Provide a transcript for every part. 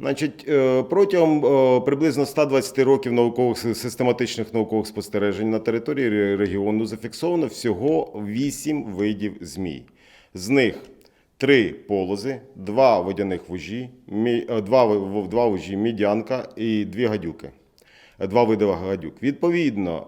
Значить, е, протягом е, приблизно 120 років наукових систематичних наукових спостережень на території регіону зафіксовано всього 8 видів змій. З них три полози, два водяних вужі, е, два вужі мідянка і дві гадюки. Два види гадюк. Відповідно,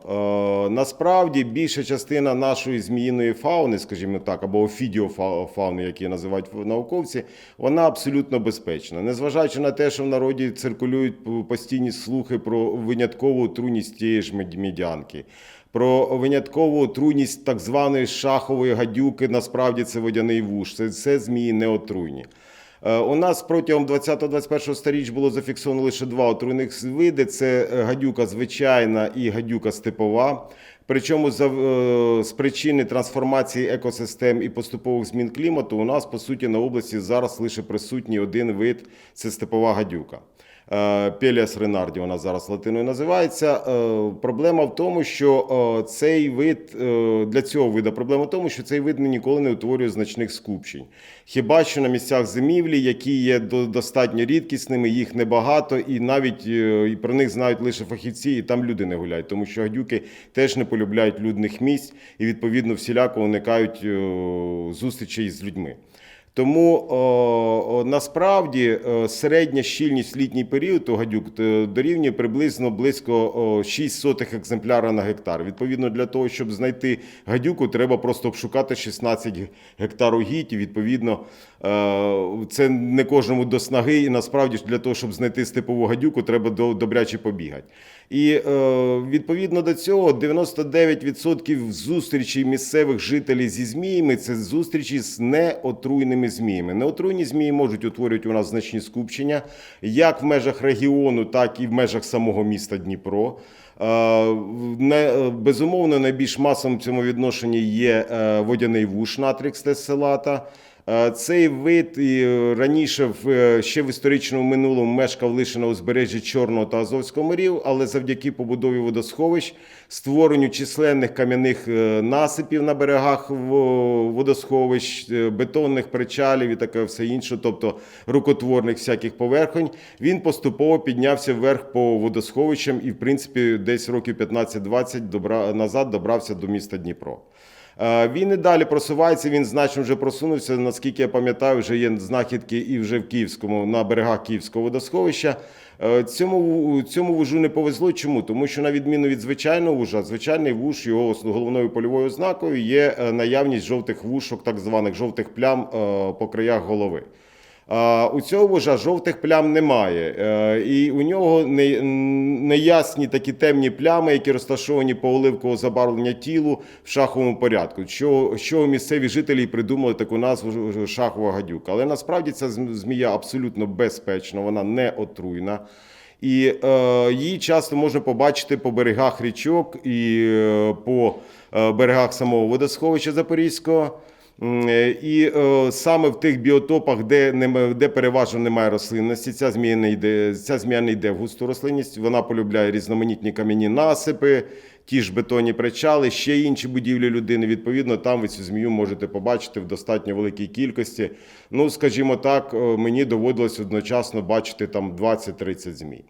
е, насправді більша частина нашої зміїної фауни, скажімо так, або офідіофауни, які називають науковці, вона абсолютно безпечна. Незважаючи на те, що в народі циркулюють постійні слухи про виняткову отруйність тієї ж мед- медянки. Про виняткову отруйність так званої шахової гадюки, насправді це водяний вуш. Це, це змії не отруйні. Е, У нас протягом 20-21 сторіч було зафіксовано лише два отруйних види: це е, гадюка звичайна і гадюка степова. Причому е, з причини трансформації екосистем і поступових змін клімату у нас по суті на області зараз лише присутній один вид це степова гадюка. Е, Пеліас ренарді вона зараз латиною називається. Е, Проблема в тому, що е, цей вид е, для цього вида проблема в тому, що цей вид ніколи не утворює значних скупчень. Хіба що на місцях зимівлі, які є до- достатньо рідкісними, їх небагато, і навіть е, про них знають лише фахівці, і там люди не гуляють, тому що гадюки теж не полюбляють людних місць і відповідно всіляко уникають е, зустрічей з людьми. Тому о, насправді середня щільність літній період у гадюк е, дорівнює приблизно близько о, 6 сотих екземпляра на гектар. Відповідно, для того, щоб знайти гадюку, треба просто обшукати 16 гектар угідь. І відповідно, е, це не кожному до снаги. І насправді для того, щоб знайти степову гадюку, треба до- добряче побігати. І е, відповідно до цього 99% зустрічей місцевих жителів зі зміями це зустрічі з неотруйними зміями. Неотруйні змії можуть утворювати у нас значні скупчення як в межах регіону, так і в межах самого міста Дніпро. Е, не- е, Безумовно, найбільш масовим в цьому відношенні є водяний вуш натрікс теселата. Е, Цей вид і е, раніше е, ще в історичному минулому мешкав лише на узбережжі Чорного та Азовського морів, але завдяки побудові водосховищ, створенню численних кам'яних насипів на берегах водосховищ, бетонних причалів і таке все інше, тобто рукотворних всяких поверхонь, він поступово піднявся вверх по водосховищам і, в принципі, десь років 15-20 добра- назад добрався до міста Дніпро. Е, Він і далі просувається, він значно вже просунувся. Наскільки я пам'ятаю, вже є знахідки і вже в Київському, на берегах Київського водосховища. Е, Цьому, цьому вужу не повезло. Чому? Тому що, на відміну від звичайного вужа, звичайний вуж, його головною польовою ознакою є е, наявність жовтих вушок, так званих жовтих плям по краях голови. А у цього вужа жовтих плям немає. Е, І у нього не- неясні такі темні плями, які розташовані по оливкового забарвлення тілу в шаховому порядку. Що, що місцеві жителі придумали таку назву ж- ж- шахова гадюка. Але насправді ця змія абсолютно безпечна, вона не отруйна. І е, її часто можна побачити по берегах річок і е, по е, берегах самого водосховища Запорізького. Е, І е, саме в тих біотопах, де, нема- де переважно немає рослинності, ця змія не йде, ця змія не йде в густу рослинність. Вона полюбляє різноманітні кам'яні насипи, ті ж бетонні причали, ще інші будівлі людини. Відповідно, там ви цю змію можете побачити в достатньо великій кількості. Ну, скажімо так, е, мені доводилось одночасно бачити там 20-30 змій.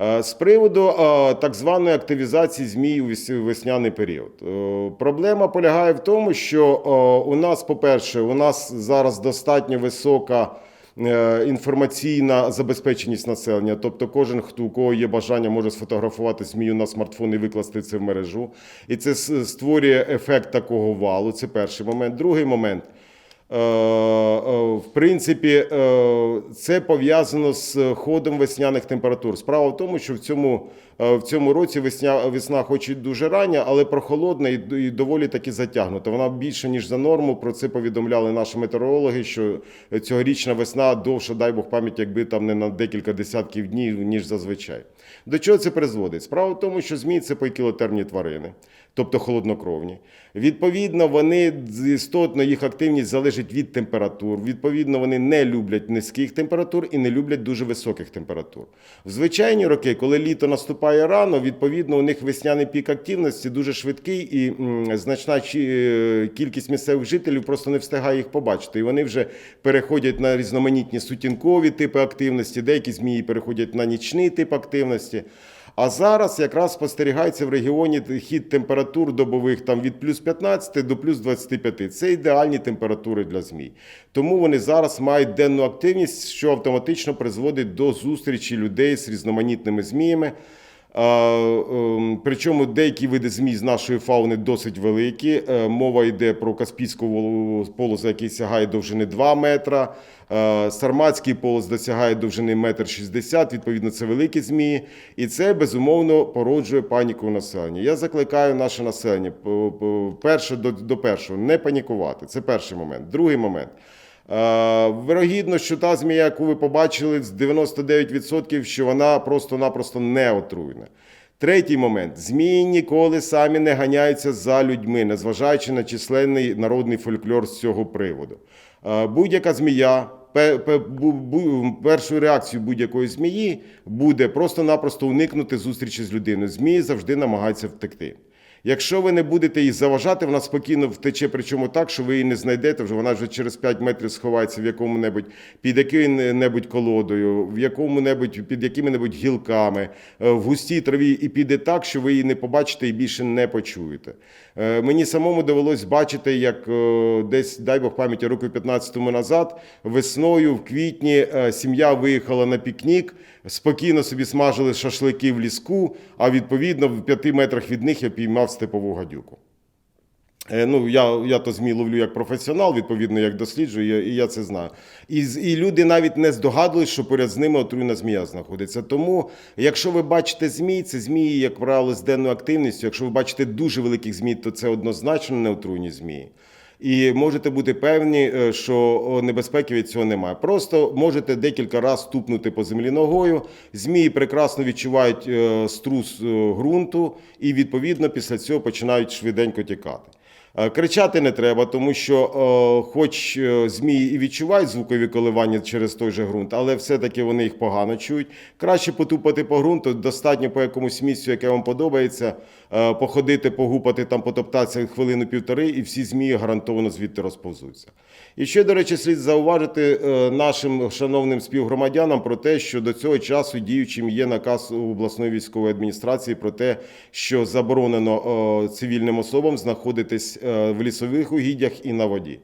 Е, З приводу е, так званої активізації змій у вес- весняний період. Е, Проблема полягає в тому, що у нас, по-перше, у нас зараз достатньо висока інформаційна забезпеченість населення. Тобто, кожен, хто у кого є бажання, може сфотографувати змію на смартфон і викласти це в мережу. І це створює ефект такого валу. Це перший момент. Другий момент. Е, е, В принципі, е, це пов'язано з ходом весняних температур. Справа в тому, що в цьому, в цьому році весня, весна хоч і дуже рання, але прохолодна і, доволі таки затягнута. Вона більше, ніж за норму. Про це повідомляли наші метеорологи, що цьогорічна весна довша, дай Бог пам'ять, якби там не на декілька десятків днів, ніж зазвичай. До чого це призводить? Справа в тому, що змії це покілотермні тварини. Тобто холоднокровні. Відповідно, вони істотно їх активність залежить від температур. Відповідно, вони не люблять низьких температур і не люблять дуже високих температур. В звичайні роки, коли літо наступає рано, відповідно, у них весняний пік активності дуже швидкий, і значна е, кількість місцевих жителів просто не встигає їх побачити. І вони вже переходять на різноманітні сутінкові типи активності, деякі змії переходять на нічний тип активності. А зараз якраз спостерігається в регіоні хід температур добових там від плюс 15 до плюс 25. Це ідеальні температури для змій. Тому вони зараз мають денну активність, що автоматично призводить до зустрічі людей з різноманітними зміями. Ем, Причому деякі види змій з нашої фауни досить великі. Е, Мова йде про Каспійську полосу, який сягає довжини 2 метра. Е, Сарматський полос досягає довжини 1,60 м, відповідно, це великі змії. І це безумовно породжує паніку у населення. Я закликаю наше населення перше до, до першого не панікувати. Це перший момент. Другий момент. Е, Вирогідно, що та змія, яку ви побачили, з 99%, що вона просто-напросто не отруйна. Третій момент: змії ніколи самі не ганяються за людьми, незважаючи на численний народний фольклор з цього приводу. Е, Будь-яка змія, першою реакцією будь-якої змії буде просто-напросто уникнути зустрічі з людиною. Змії завжди намагаються втекти. Якщо ви не будете їй заважати, вона спокійно втече, причому так, що ви її не знайдете, вже вона вже через 5 метрів сховається в якому-небудь під якою-небудь колодою, в якому-небудь під якими-небудь гілками, е, в густій траві, і піде так, що ви її не побачите і більше не почуєте. Е, Мені самому довелось бачити, як е, десь, дай Бог пам'яті, років 15 назад, весною, в квітні, е, сім'я виїхала на пікнік, спокійно собі смажили шашлики в ліску, а відповідно в п'яти метрах від них я піймав степову гадюку. Е, Ну, я, я то ЗМІ ловлю як професіонал, відповідно, як досліджую, і я це знаю. І, і люди навіть не здогадувались, що поряд з ними отруйна змія знаходиться. Тому, якщо ви бачите змій, це змії, як правило, з денною активністю. Якщо ви бачите дуже великих змій, то це однозначно не отруйні змії. І можете бути певні, е, що небезпеки від цього немає. Просто можете декілька разів ступнути по землі ногою. Змії прекрасно відчувають е, струс ґрунту, і відповідно після цього починають швиденько тікати. Е, Кричати не треба, тому що, е, хоч е, змії і відчувають звукові коливання через той же ґрунт, але все-таки вони їх погано чують. Краще потупати по ґрунту, достатньо по якомусь місцю, яке вам подобається, походити, погупати, там, потоптатися хвилину-півтори, і всі змії гарантовано звідти розповзуться. І ще, до речі, слід зауважити е, нашим шановним співгромадянам про те, що до цього часу діючим є наказ обласної військової адміністрації про те, що заборонено е, цивільним особам знаходитись е, в лісових угіддях і на воді.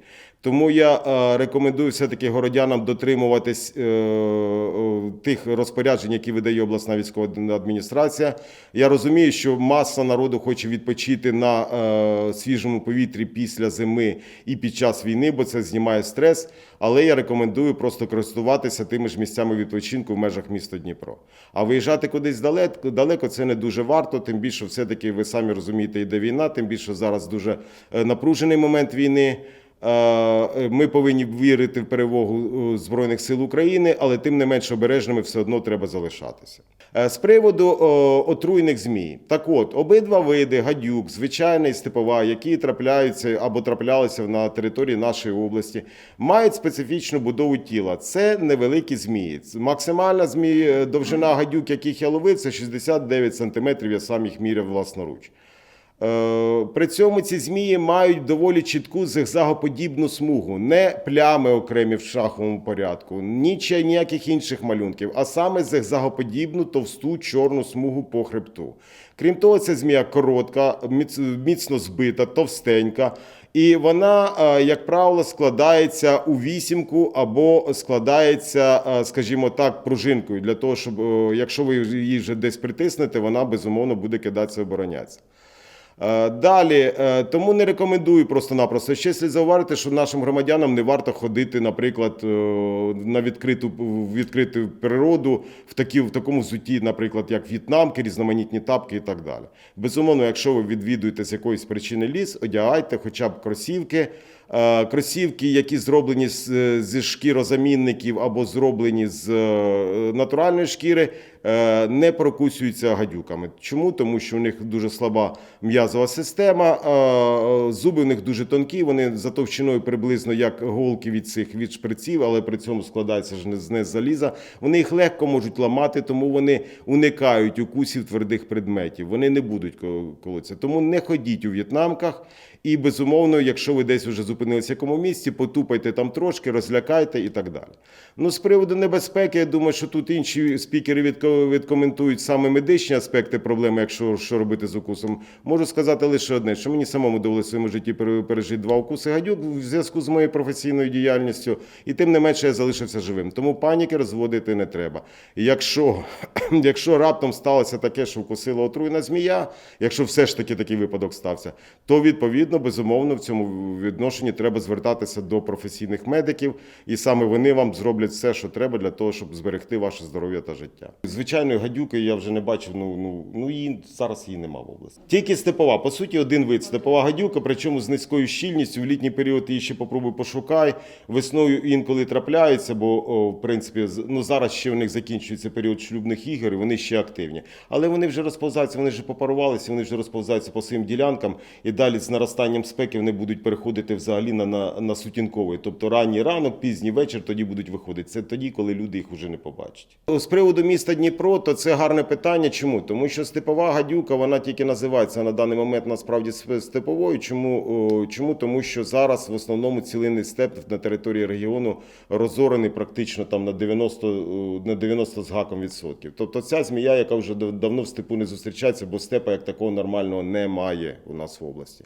Тому я е, рекомендую все-таки городянам дотримуватись е, тих розпоряджень, які видає обласна військова адміністрація. Я розумію, що маса народу хоче відпочити на е, свіжому повітрі після зими і під час війни, бо це знімає стрес. Але я рекомендую просто користуватися тими ж місцями відпочинку в межах міста Дніпро. А виїжджати кудись далеко, далеко це не дуже варто. Тим більше, все-таки ви самі розумієте, йде війна, тим більше зараз дуже напружений момент війни. Е, Ми повинні вірити в перемогу е, Збройних сил України, але тим не менш обережними все одно треба залишатися. Е, З приводу отруйних змій, так от обидва види гадюк, звичайна і степова, які трапляються або траплялися на території нашої області, мають специфічну будову тіла. Це невеликі змії. Максимальна змій, е, довжина гадюк, яких я ловив, це 69 сантиметрів. Я сам їх міряв власноруч. Е, При цьому ці змії мають доволі чітку зигзагоподібну смугу, не плями окремі в шаховому порядку, ніче ніяких інших малюнків, а саме зигзагоподібну товсту чорну смугу по хребту. Крім того, ця змія коротка, міцно збита, товстенька. І вона, е, як правило, складається у вісімку або складається, е, скажімо так, пружинкою для того, щоб якщо ви її вже десь притиснете, вона безумовно буде кидатися оборонятися. Е, Далі, е, тому не рекомендую просто-напросто. Ще слід зауважити, що нашим громадянам не варто ходити, наприклад, е, на відкриту відкриту природу в такі в такому взутті, наприклад, як в'єтнамки, різноманітні тапки і так далі. Безумовно, якщо ви відвідуєте з якоїсь причини ліс, одягайте хоча б кросівки, Кросівки, які зроблені зі шкірозамінників або зроблені з натуральної шкіри, не прокусюються гадюками. Чому? Тому що у них дуже слаба м'язова система, е, зуби в них дуже тонкі, вони за товщиною приблизно як голки від цих від шприців, але при цьому складаються ж не з не заліза. Вони їх легко можуть ламати, тому вони уникають укусів твердих предметів. Вони не будуть ко- колотися. Тому не ходіть у в'єтнамках. І безумовно, якщо ви десь вже зупинилися в якому місці, потупайте там трошки, розлякайте і так далі. Ну, з приводу небезпеки, я думаю, що тут інші спікери відко- відкоментують саме медичні аспекти проблеми, якщо що робити з укусом. Можу сказати лише одне, що мені самому довелося в своєму житті пере- пережити два укуси гадюк в зв'язку з моєю професійною діяльністю, і тим не менше я залишився живим. Тому паніки розводити не треба. Якщо, якщо раптом сталося таке, що вкусила отруйна змія, якщо все ж таки такий випадок стався, то відповідно, безумовно, в цьому відношенні треба звертатися до професійних медиків, і саме вони вам зроблять все, що треба для того, щоб зберегти ваше здоров'я та життя. Звичайної гадюки я вже не бачив. Ну ну ну її зараз її нема в області. Тільки степова. По суті, один вид степова гадюка, причому з низькою щільністю. В літній період її ще попробуй пошукай. Весною інколи трапляються, бо о, в принципі ну зараз ще в них закінчується період шлюбних ігор, і вони ще активні. Але вони вже розповзаються, вони вже попарувалися, вони вже розповзаються по своїм ділянкам, і далі з наростанням спеки вони будуть переходити взагалі на, на, на сутінковий. Тобто ранній ранок, пізній вечір тоді будуть виходити. Це тоді, коли люди їх вже не побачать. З приводу міста Дніпро, то це гарне питання. Чому? Тому що степова гадюка, вона тільки називається на даний момент насправді сп- степовою. Чому? Чому? Тому що зараз в основному цілинний степ на території регіону розорений практично там на 90, на 90 з гаком відсотків. Тобто ця змія, яка вже давно в степу не зустрічається, бо степа як такого нормального немає у нас в області.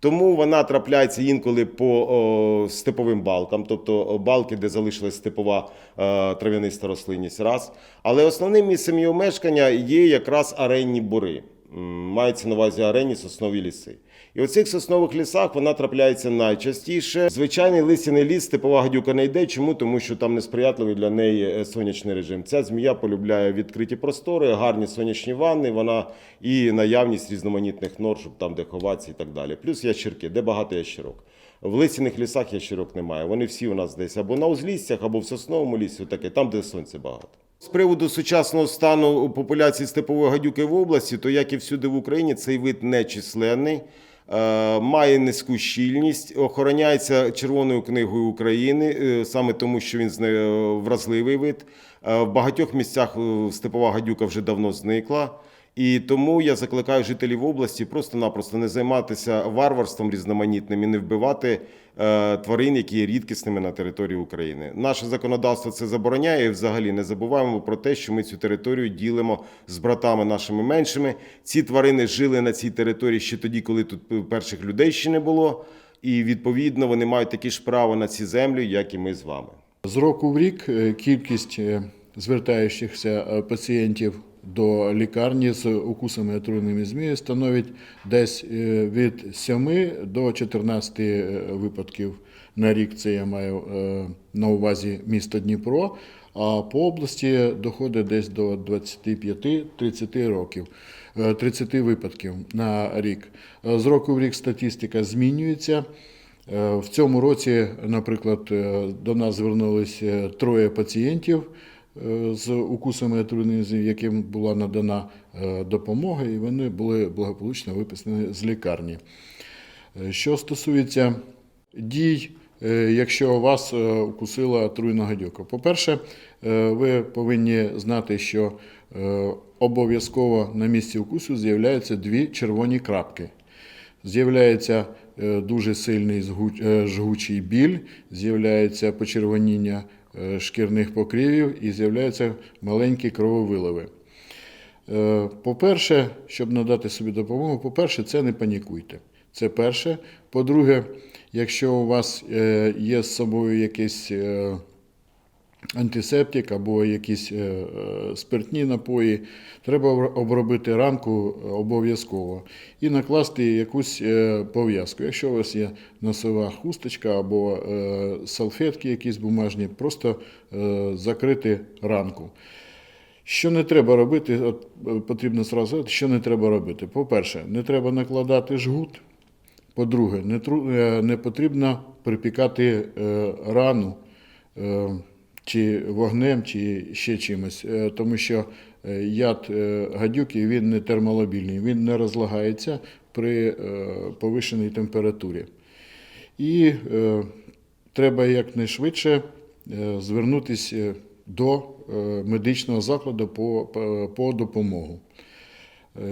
Тому вона трапляється інколи по о, степовим балкам, тобто балки, де залишилась степова о, трав'яниста рослинність, раз. Але основним місцем її мешкання є якраз аренні бури. Мається на увазі арені соснові ліси. І у цих соснових лісах вона трапляється найчастіше. Звичайний листяний ліс степова гадюка не йде. Чому? Тому що там несприятливий для неї е, сонячний режим. Ця змія полюбляє відкриті простори, гарні сонячні ванни, вона і наявність різноманітних нор, щоб там де ховатися і так далі. Плюс ящірки, де багато ящірок. В листяних лісах ящірок немає. Вони всі у нас десь або на узліссях, або в сосновому лісі, таке, там, де сонця багато. З приводу сучасного стану популяції степової гадюки в області, то як і всюди в Україні, цей вид нечисленний. Е, Має низьку щільність, охороняється Червоною книгою України, е, саме тому, що він зне- вразливий вид. Е, В багатьох місцях е, степова гадюка вже давно зникла. І тому я закликаю жителів області просто-напросто не займатися варварством різноманітним і не вбивати е, тварин, які є рідкісними на території України. Наше законодавство це забороняє. І взагалі не забуваємо про те, що ми цю територію ділимо з братами нашими меншими. Ці тварини жили на цій території ще тоді, коли тут перших людей ще не було. І відповідно вони мають такі ж права на ці землі, як і ми з вами. З року в рік е, кількість е, звертаючихся пацієнтів до лікарні з укусами отруйними змією становить десь е, від 7 до 14 е, випадків на рік. Це я маю е, на увазі місто Дніпро. А по області доходить десь до 25-30 років. е, 30 випадків на рік. З року в рік статистика змінюється. В цьому році, наприклад, до нас звернулися троє пацієнтів з укусами отруйної яким була надана е, допомога, і вони були благополучно виписані з лікарні. Е, Що стосується дій, е, якщо вас е, укусила отруйна гадюка. По-перше, е, ви повинні знати, що е, обов'язково на місці укусу з'являються дві червоні крапки. З'являється е, дуже сильний е, жгучий біль, з'являється почервоніння е, шкірних покривів і з'являються маленькі крововиливи. Е, По-перше, щоб надати собі допомогу, по-перше, це не панікуйте. Це перше. По-друге, якщо у вас е, є з собою якийсь е, антисептик або якісь е, е, спиртні напої, треба обробити ранку е, обов'язково і накласти якусь пов'язку. Якщо у вас є носова хусточка або салфетки якісь бумажні, просто закрити ранку. Що не треба робити, от потрібно зразу, що не треба робити. По-перше, не треба накладати жгут. По-друге, не, не потрібно припікати рану чи вогнем, чи ще чимось, е, тому що е, яд е, гадюки він не термолобільний, він не розлагається при повишеній температурі. І треба якнайшвидше звернутися до медичного закладу по, по, по допомогу.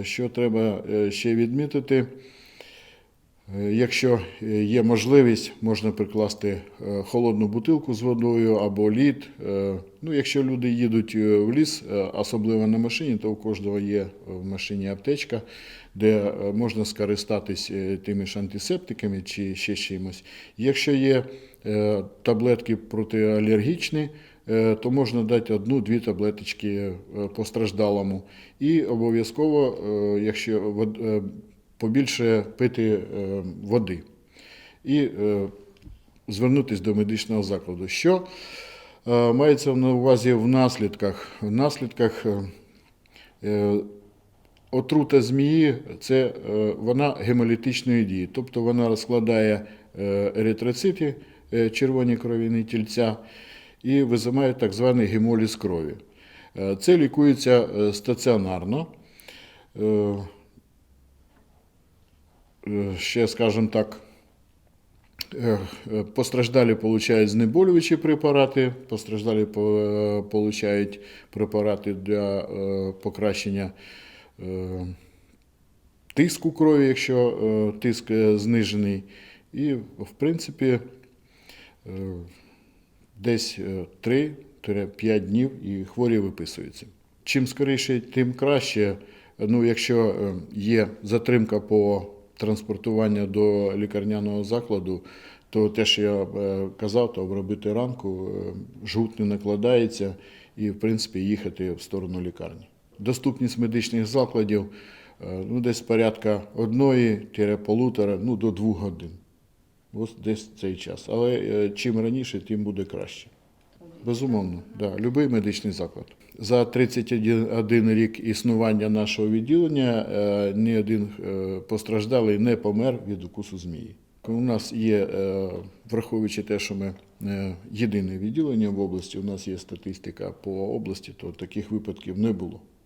Що треба ще відмітити? Е, Якщо е, є можливість, можна прикласти е, холодну бутилку з водою або лід. Ну, якщо люди їдуть в ліс, особливо на машині, то у кожного є в машині аптечка, де можна скористатись тими ж антисептиками чи ще чимось. Якщо є таблетки протиалергічні, то можна дати одну-дві таблеточки постраждалому. І обов'язково, якщо побільше пити е, води і е, звернутися до медичного закладу. Що е, мається на увазі в наслідках? В наслідках отрута змії це вона гемолітичної дії, тобто вона розкладає еритроцити, червоні кров'яні тільця, і визимає так званий гемоліз крові. Це лікується стаціонарно. Е, ще, скажімо так, е, е, постраждалі получають знеболюючі препарати, постраждалі получають препарати для покращення тиску крові, якщо тиск знижений. І, в принципі, десь е, 3-5 днів і хворі виписуються. Чим скоріше, тим краще. Ну, якщо є затримка по транспортуванню до лікарняного закладу, то те, що я е, казав, то обробити ранку, е, жгут не накладається і, в принципі, їхати в сторону лікарні. Доступність медичних закладів е, ну, десь порядка одної-полутора, ну, до двох годин. Ось десь цей час. Але чим раніше, тим буде краще. Безумовно, да. Любий медичний заклад. За 31 рік існування нашого відділення е, ні один е, постраждалий не помер від укусу змії. У нас є, е, враховуючи те, що ми єдине відділення в області, у нас є статистика по області, то таких випадків не було.